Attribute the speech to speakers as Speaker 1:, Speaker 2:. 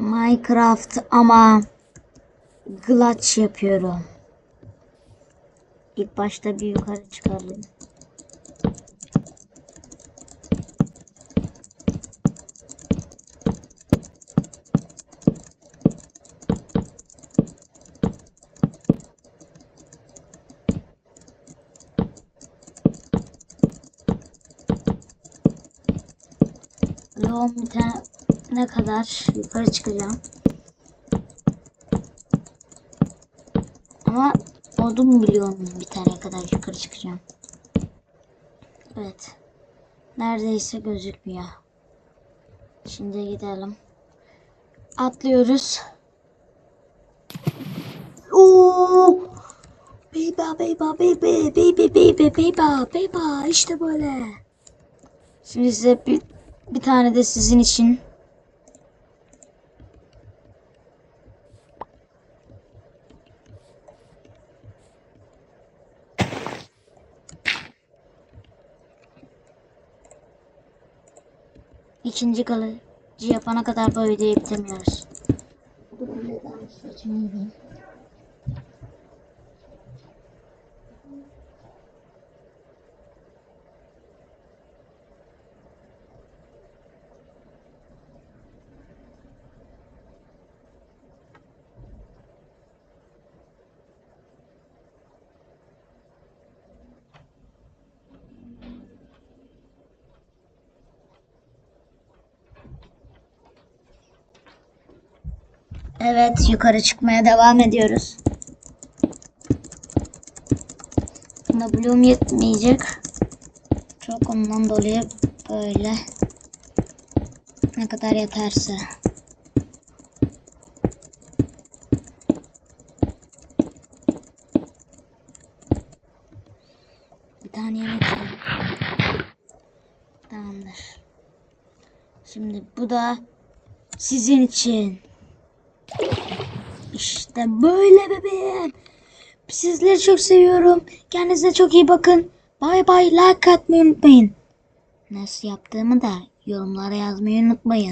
Speaker 1: Minecraft ama Glitch yapıyorum. İlk başta bir yukarı çıkalım. Bloğum bitene kadar yukarı çıkacağım. Ama odun biliyorum bir tane kadar yukarı çıkacağım. Evet. Neredeyse gözükmüyor. Şimdi gidelim. Atlıyoruz. Oo! Beyba beyba beyba beyba beyba beyba beyba işte böyle. Şimdi size bir, bir tane de sizin için ikinci kalıcı yapana kadar bu videoyu bitirmiyoruz. Evet yukarı çıkmaya devam ediyoruz. Buna bloğum yetmeyecek. Çok ondan dolayı böyle ne kadar yeterse. Bir tane yemek. Tamamdır. Şimdi bu da sizin için. İşte böyle bebeğim. Sizleri çok seviyorum. Kendinize çok iyi bakın. Bay bay like atmayı unutmayın. Nasıl yaptığımı da yorumlara yazmayı unutmayın.